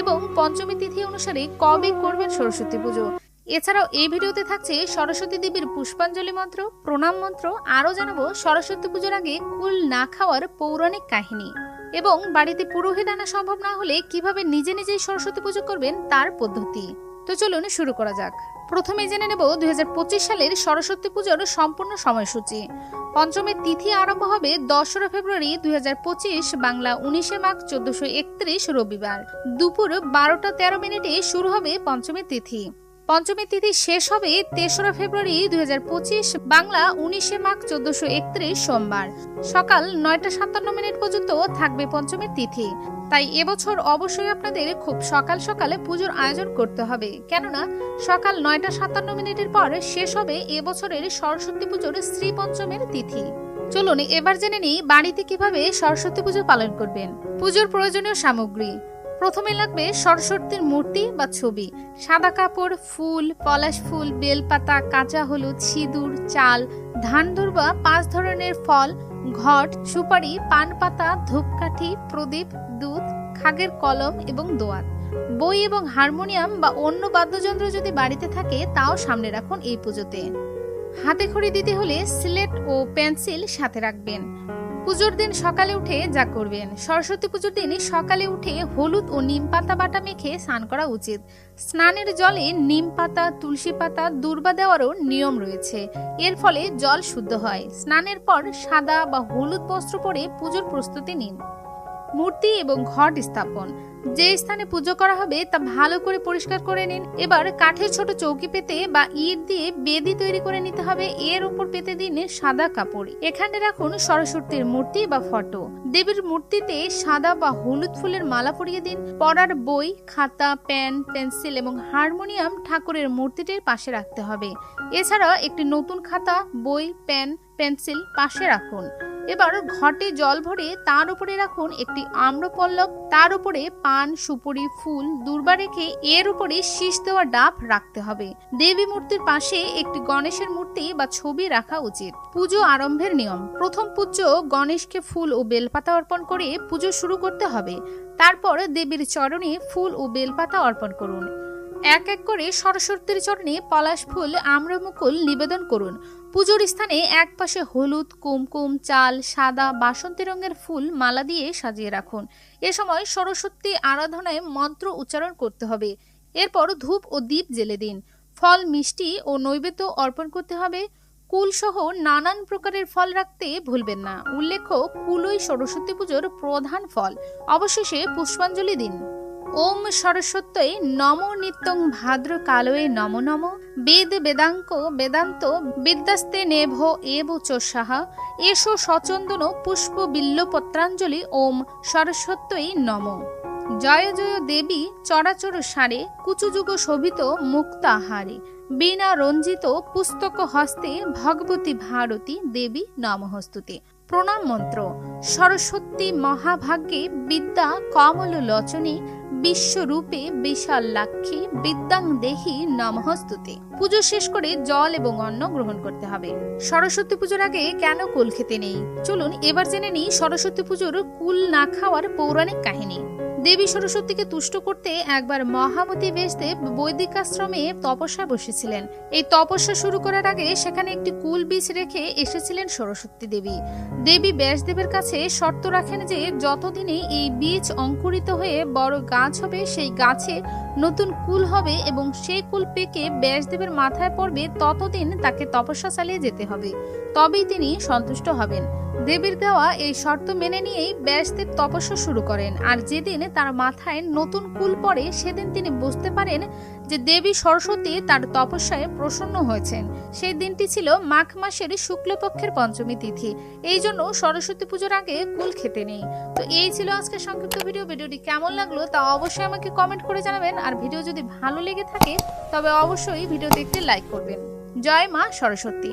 এবং পঞ্চমী তিথি অনুসারে কবে করবেন সরস্বতী পুজো। এছাড়াও এই ভিডিওতে থাকছে সরস্বতী দেবীর পুষ্পাঞ্জলি মন্ত্র, প্রণাম মন্ত্র, আরও জানাব সরস্বতী পুজোর আগে কুল না খাওয়ার পৌরাণিক কাহিনী। এবং বাড়িতে পুরোহিত আনা সম্ভব না হলে কীভাবে নিজে নিজেই সরস্বতী পুজো করবেন তার পদ্ধতি। তো চলুন শুরু করা যাক। প্রথমে জেনে নেব দুই হাজার পঁচিশ সালের সরস্বতী পুজোর সম্পূর্ণ সময়সূচি। পঞ্চমের তিথি আরম্ভ হবে দশরা ফেব্রুয়ারি দুই হাজার পঁচিশ, বাংলা উনিশে মাঘ চোদ্দশো রবিবার। দুপুর বারোটা তেরো মিনিটে শুরু হবে পঞ্চমের তিথি। পঞ্চমী তিথি শেষ হবে তেসরা ফেব্রুয়ারি দু হাজার পঁচিশ, বাংলা উনিশে মাঘ চোদ্দশো সোমবার। সকাল নয়টা সাতান্ন মিনিট পর্যন্ত থাকবে পঞ্চমীর তিথি। তাই এবছর অবশ্যই আপনাদের খুব সকাল সকালে পুজোর আয়োজন করতে হবে। কেননা, সকাল নয়টা সাতান্ন মিনিটের পর শেষ হবে এবছরের সরস্বতী পুজোর শ্রী পঞ্চমের তিথি। চলুন এবার জেনে নিই বাড়িতে কীভাবে সরস্বতী পুজো পালন করবেন। পুজোর প্রয়োজনীয় সামগ্রী। প্রথমে লাগবে সরস্বতীর মূর্তি বা ছবি। সাদা কাপড়, ফুল, পলাশ ফুল, বেলপাতা, কাঁচা হলুদ, সিঁদুর, চাল ধান দুর্বা পাঁচ ধরনের ফল, ঘট, সুপারি পান পাতা ধূপকাঠি, প্রদীপ, দুধ, খাগের কলম এবং দোয়াত। বই এবং হারমোনিয়াম বা অন্য বাদ্যযন্ত্র যদি বাড়িতে থাকে, তাও সামনে রাখুন এই পুজোতে। হাতে খড়ি দিতে হলে সিলেট ও পেন্সিল সাথে রাখবেন। পুজোর দিন সকালে উঠে যা করবেন। সরস্বতী পুজোর দিন সকালে উঠে হলুদ ও নিম পাতা বাটা মেখে স্নান করা উচিত। স্নানের জলে নিম পাতা, তুলসী পাতা, দুর্বা দেওয়ারও নিয়ম রয়েছে। এর ফলে জল শুদ্ধ হয়। স্নানের পর সাদা বা হলুদ বস্ত্র পরে পুজোর প্রস্তুতি নিন। মূর্তি এবং ঘট স্থাপন। যে স্থানে পুজো করা হবে তা ভালো করে পরিষ্কার করে নিন। এবার কাঠের ছোট চৌকি পেতে বা ইট দিয়ে বেদি তৈরি করে নিতে হবে। এর উপর পেতে দিন সাদা কাপড়। এখানে রাখুন সরস্বতীর মূর্তি বা ফটো। দেবীর মূর্তিতে সাদা বা হলুদ ফুলের মালা পরিয়ে দিন। পড়ার বই, খাতা, পেন, পেন্সিল এবং হারমোনিয়াম ঠাকুরের মূর্তিটির পাশে রাখতে হবে। এছাড়া একটি নতুন খাতা, বই, পেন, পেন্সিল পাশে রাখুন। এবার ঘটে জল ভরে তার উপরে রাখুন একটি আম্রপল্লব। তার উপরে পান, সুপুরি, ফুল, দুর্বা রেখে এর উপরে শীষ দেওয়া ডাব রাখতে হবে। দেবী মূর্তির পাশে একটি গণেশের মূর্তি বা ছবি রাখা উচিত। পুজো আরম্ভের নিয়ম। প্রথম পূজ্য গণেশকে ফুল ও বেলপাতা অর্পণ করে পুজো শুরু করতে হবে। তারপর দেবীর চরণে ফুল ও বেলপাতা অর্পণ করুন। এক এক করে সরস্বতীর চরণে পলাশ ফুল, আম্রমুকুল নিবেদন করুন। পুজোর স্থানে এক পাশে হলুদ, কুমকুম, চাল, সাদা, বাসন্তী রঙের ফুল মালা দিয়ে সাজিয়ে রাখুন। এ সময় সরস্বতী আরাধনায় মন্ত্র উচ্চারণ করতে হবে। এরপর ধূপ ও দীপ জেলে দিন। ফল, মিষ্টি ও নৈবেদ্য অর্পণ করতে হবে। কুল সহ নানান প্রকারের ফল রাখতে ভুলবেন না। উল্লেখ্য, কুলই সরস্বতী পুজোর প্রধান ফল। অবশেষে পুষ্পাঞ্জলি দিন। ওম সরস্বত্যই নম নিত্যং ভাদ্র কালয়ে নম নম। বেদ বেদাঙ্ক বেদান্ত বিদ্যাস্তে নেভ এব চোষাহা এসো সচন্দন পুষ্প বিল্ল পত্রাঞ্জলি ওম সরস্বত্যই নম। জয় জয় দেবী চরাচর সারে কুচুযুগ শোভিত মুক্তাহারে। বীণা রঞ্জিত পুস্তক হস্তে ভগবতী ভারতী দেবী নমহস্তুতে প্রণাম মন্ত্র। সরস্বতী মহাভাগ্যে বিদ্যা কমল লোচনে বিশ্বরূপে বিশাল লাক্ষী বিদ্যাং দেহি নমহস্তুতে পুজো শেষ করে জল এবং অন্ন গ্রহণ করতে হবে। সরস্বতী পুজোর আগে কেন কুল খেতে নেই? চলুন এবার জেনে নিই সরস্বতী পুজোর কুল না খাওয়ার পৌরাণিক কাহিনী। দেবী সরস্বতীকে তুষ্ট করতে একবার মহামতি বেশদেব বৈদিক আশ্রমে তপস্যা বসেছিলেন। এই তপস্যা শুরু করার আগে সেখানে একটি কুল বীজ রেখে এসেছিলেন সরস্বতী দেবী। দেবী ব্যাসদেবের কাছে শর্ত রাখেন যে যতদিনে এই বীজ অঙ্কুরিত হয়ে বড় গাছ হবে, সেই গাছে নতুন কুল হবে এবং সেই কুল পেকে ব্যাসদেবের মাথায় পড়বে ততদিন তাকে তপস্যা চালিয়ে যেতে হবে। তবেই তিনি সন্তুষ্ট হবেন। দেবীর দেওয়া এই শর্ত মেনে নিয়েই ব্যাসদেব তপস্যা শুরু করেন। আর যেদিন তার মাথায় নতুন কুল পড়ে, সেদিন তিনি বুঝতে পারেন যে দেবী সরস্বতী তার তপস্যায় প্রসন্ন হয়েছেন। সেই দিনটি ছিল মাঘ মাসের শুক্লপক্ষের পঞ্চমী তিথি। এই জন্য সরস্বতী পুজোর আগে কুল খেতে নেই। তো এই ছিল আজকের সংক্ষিপ্ত ভিডিও। ভিডিওটি কেমন লাগল তা অবশ্যই আমাকে কমেন্ট করে জানাবেন। আর ভিডিও যদি ভালো লেগে থাকে, তবে অবশ্যই ভিডিও দেখতে লাইক করবেন। জয় মা সরস্বতী।